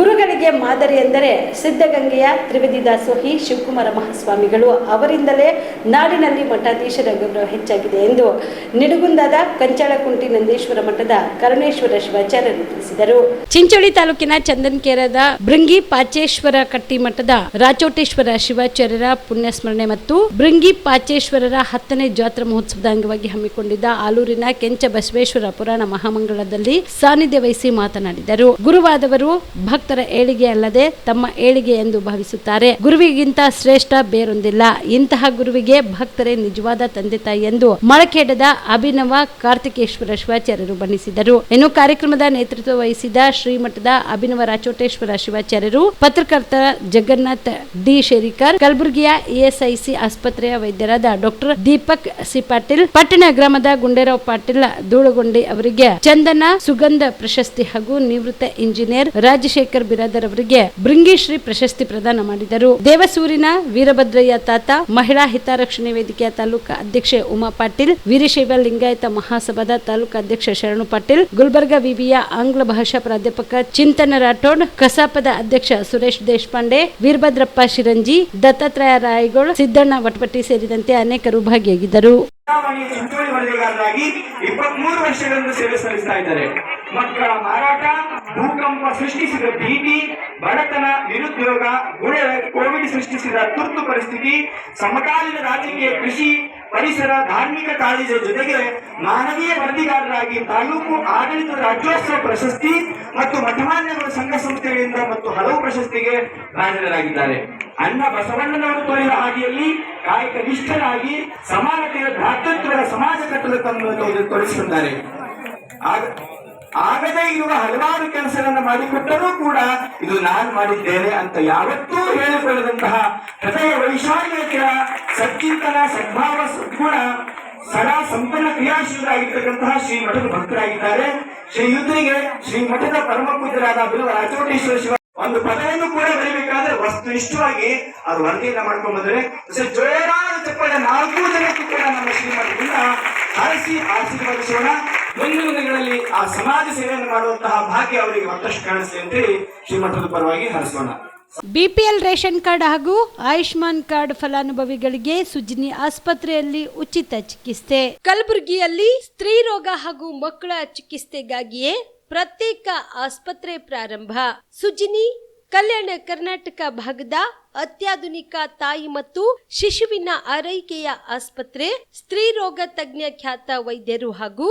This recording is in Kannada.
ಗುರುಗಳಿಗೆ ಮಾದರಿ ಎಂದರೆ ಸಿದ್ಧಗಂಗೆಯ ತ್ರಿವೇದಿ ದಾಸೋಹಿ ಶಿವಕುಮಾರ ಮಹಾಸ್ವಾಮಿಗಳು. ಅವರಿಂದಲೇ ನಾಡಿನಲ್ಲಿ ಮಠಾಧೀಶರ ಗೌರವ ಹೆಚ್ಚಾಗಿದೆ ಎಂದು ನಿಡುಗುಂದಾದ ಕಂಚಾಳಕುಂಟಿ ನಂದೀಶ್ವರ ಮಠದ ಕರುಣೇಶ್ವರ ಶಿವಾಚಾರ್ಯರು ತಿಳಿಸಿದರು. ಚಿಂಚೋಳಿ ತಾಲೂಕಿನ ಚಂದನ್ಕೇರದ ಭೃಂಗಿ ಪಾಚೇಶ್ವರ ಕಟ್ಟಿ ಮಠದ ರಾಚೋಟೇಶ್ವರ ಶಿವಾಚಾರ್ಯರ ಪುಣ್ಯಸ್ಮರಣೆ ಮತ್ತು ಭೃಂಗಿ ಪಾಚೇಶ್ವರರ ಹತ್ತನೇ ಜಾತ್ರಾ ಮಹೋತ್ಸವದ ಅಂಗವಾಗಿ ಹಮ್ಮಿಕೊಂಡಿದ್ದ ಆಲೂರಿನ ಕೆಂಚ ಬಸವೇಶ್ವರ ಪುರಾಣ ಮಹಾಮಂಗಳದಲ್ಲಿ ಸಾನ್ನಿಧ್ಯ ವಹಿಸಿ ಮಾತನಾಡಿದರು. ಗುರುವಾದವರು ಭಕ್ತರ ಏಳಿಗೆ ಅಲ್ಲದೆ ತಮ್ಮ ಏಳಿಗೆ ಎಂದು ಭಾವಿಸುತ್ತಾರೆ. ಗುರುವಿಗಿಂತ ಶ್ರೇಷ್ಠ ಬೇರೊಂದಿಲ್ಲ. ಇಂತಹ ಗುರುವಿಗೆ ಭಕ್ತರೇ ನಿಜವಾದ ತಂದೆ ತಾಯಿ ಎಂದು ಮಳಖೇಡದ ಅಭಿನವ ಕಾರ್ತಿಕೇಶ್ವರ ಶಿವಾಚಾರ್ಯರು ಬಣ್ಣಿಸಿದರು. ಇನ್ನು ಕಾರ್ಯಕ್ರಮದ ನೇತೃತ್ವ ವಹಿಸಿದ ಶ್ರೀಮಠದ ಅಭಿನವ ರಾಚೋಟೇಶ್ವರ ಶಿವಾಚಾರ್ಯರು ಪತ್ರಕರ್ತ ಜಗನ್ನಾಥ್ ಡಿ. ಶೇರಿಕರ್, ಕಲಬುರಗಿಯ ಇಎಸ್ಐಸಿ ಆಸ್ಪತ್ರೆಯ ವೈದ್ಯರಾದ ಡಾಕ್ಟರ್ ದೀಪಕ್ ಸಿ. ಪಾಟೀಲ್, ಪಟ್ಟಣ ಗ್ರಾಮದ ಗುಂಡೇರಾವ್ ಪಾಟೀಲ್ ಧೂಳಗೊಂಡಿ ಅವರಿಗೆ ಚಂದನ, ಸುಗಂಧ ಪ್ರಶಸ್ತಿ ಹಾಗೂ ನಿವೃತ್ತ ಇಂಜಿನಿಯರ್ ರಾಜಶೇಖರ್ ಬಿರಾದರ್ ಅವರಿಗೆ ಭೃಂಗಿಶ್ರೀ ಪ್ರಶಸ್ತಿ ಪ್ರದಾನ ಮಾಡಿದರು. ದೇವಸೂರಿನ ವೀರಭದ್ರಯ್ಯ ತಾತ, ಮಹಿಳಾ ಹಿತಾರಕ್ಷಣೆ ವೇದಿಕೆಯ ತಾಲೂಕಾ ಅಧ್ಯಕ್ಷೆ ಉಮಾ ಪಾಟೀಲ್, ವೀರಶೈವ ಲಿಂಗಾಯತ ಮಹಾಸಭಾದ ತಾಲೂಕಾ ಅಧ್ಯಕ್ಷ ಶರಣು ಪಾಟೀಲ್, ಗುಲ್ಬರ್ಗಾ ವಿವಿಯ ಆಂಗ್ಲ ಭಾಷಾ ಪ್ರಾಧ್ಯಾಪಕ ಚಿಂತನ ರಾಠೋಡ್, ಕಸಾಪದ ಅಧ್ಯಕ್ಷ ಸುರೇಶ್ ದೇಶಪಾಂಡೆ, ವೀರಭದ್ರಪ್ಪ ಶಿರಂಜಿ, ದತ್ತಾತ್ರೇಯ ರಾಯಗೋಳ್, ಸಿದ್ದಣ್ಣ ವಟಪಟ್ಟಿ ಸೇರಿದಂತೆ ಅನೇಕರು ಭಾಗಿಯಾಗಿದ್ದರು. ಚುನಾವಣೆಯ ಚಿಂಚೋಳಿ ವರದಿಗಾರರಾಗಿ ಇಪ್ಪತ್ಮೂರು ವರ್ಷಗಳಿಂದ ಸೇವೆ ಸಲ್ಲಿಸ್ತಾ ಇದ್ದಾರೆ. ಮಕ್ಕಳ ಮಾರಾಟ, ಭೂಕಂಪ ಸೃಷ್ಟಿಸಿದ ಭೀತಿ, ಬಡತನ, ನಿರುದ್ಯೋಗ, ಗುಳೆ, ಕೋವಿಡ್ ಸೃಷ್ಟಿಸಿದ ತುರ್ತು ಪರಿಸ್ಥಿತಿ, ಸಮಕಾಲೀನ ರಾಜಕೀಯ ಕೃಷಿ, ಪರಿಸರ, ಧಾರ್ಮಿಕ ಕಾಳಜಿಯ ಜೊತೆಗೆ ಮಾನವೀಯ ವರದಿಗಾರರಾಗಿ ತಾಲೂಕು ಆಡಳಿತ ರಾಜ್ಯೋತ್ಸವ ಪ್ರಶಸ್ತಿ ಮತ್ತು ಮಠಮಾನ್ಯಗಳ ಸಂಘ ಸಂಸ್ಥೆಗಳಿಂದ ಮತ್ತು ಹಲವು ಪ್ರಶಸ್ತಿಗೆ ಭಾಜನರಾಗಿದ್ದಾರೆ. ಅಣ್ಣ ಬಸವಣ್ಣನವರು ತೋರಿದ ಹಾದಿಯಲ್ಲಿ ಕಾಯಕ ನಿಷ್ಠರಾಗಿ ಸಮಾನತೆಯ ಭ್ರಾತೃತ್ವದ ಸಮಾಜ ಕಟ್ಟಲು ತಮ್ಮನ್ನು ತೋರಿಸುತ್ತಾರೆ ಆಗ- ಆಗದೇ ಇರುವ ಹಲವಾರು ಕೆಲಸಗಳನ್ನು ಮಾಡಿಕೊಟ್ಟರೂ ಕೂಡ ಇದು ನಾನು ಮಾಡಿದ್ದೇನೆ ಅಂತ ಯಾವತ್ತೂ ಹೇಳಿಕೊಳ್ಳದಂತಹ ಹೃದಯ ವೈಶಾಲ್ಯತೆಯ ಸಚ್ಚಿಂತನ ಸದ್ಭಾವ, ಸದ್ಗುಣ ಸದಾ ಸಂಪನ್ನ ಕ್ರಿಯಾಶೀಲರಾಗಿರ್ತಕ್ಕಂತಹ ಶ್ರೀ ಮಠದ ಭಕ್ತರಾಗಿದ್ದಾರೆ. ಶ್ರೀ ಯುದ್ಧರಿಗೆ ಶ್ರೀ ಮಠದ ಪರಮ ಪೂಜ್ಯರಾದ ಬಿಲ್ವ ರಾಚೋಟೇಶ್ವರ ಶಿವ ಒಂದು ಪದವನ್ನು ಕೂಡ ಬರೀಬೇಕಾದ್ರೆ ವಸ್ತುನಿಷ್ಠವಾಗಿ ಅದು ವರದಿಯನ್ನ ಮಾಡ್ಕೊಂಡ್ ಬಂದ್ರೆ ಚಪ್ಪಳ ನಾಲ್ಕು ಜನಕ್ಕೂ ಕೂಡ ನಮ್ಮ ಶ್ರೀಮಠದಿಂದ ಹರಸಿ ಆಶೀರ್ವದಿಸೋಣ. ಮುಂದಿನ ದಿನಗಳಲ್ಲಿ ಆ ಸಮಾಜ ಸೇವೆಯನ್ನು ಮಾಡುವಂತಹ ಭಾಗ್ಯ ಅವರಿಗೆ ಮತ್ತಷ್ಟು ಕಾಣಿಸಲಿ ಅಂತೇಳಿ ಶ್ರೀಮಠದ ಪರವಾಗಿ ಹರಿಸೋಣ. ಬಿಪಿಎಲ್ ರೇಷನ್ ಕಾರ್ಡ್ ಹಾಗೂ ಆಯುಷ್ಮಾನ್ ಕಾರ್ಡ್ ಫಲಾನುಭವಿಗಳಿಗೆ ಸುಜಿನಿ ಆಸ್ಪತ್ರೆಯಲ್ಲಿ ಉಚಿತ ಚಿಕಿತ್ಸೆ. ಕಲಬುರಗಿಯಲ್ಲಿ ಸ್ತ್ರೀ ರೋಗ ಹಾಗೂ ಮಕ್ಕಳ ಚಿಕಿತ್ಸೆಗಾಗಿಯೇ ಪ್ರತ್ಯೇಕ ಆಸ್ಪತ್ರೆ ಪ್ರಾರಂಭ. ಸುಜಿನಿ, ಕಲ್ಯಾಣ ಕರ್ನಾಟಕ ಭಾಗದ ಅತ್ಯಾಧುನಿಕ ತಾಯಿ ಮತ್ತು ಶಿಶುವಿನ ಆರೈಕೆಯ ಆಸ್ಪತ್ರೆ, ಸ್ತ್ರೀ ರೋಗ ತಜ್ಞ ಖ್ಯಾತ ವೈದ್ಯರು ಹಾಗೂ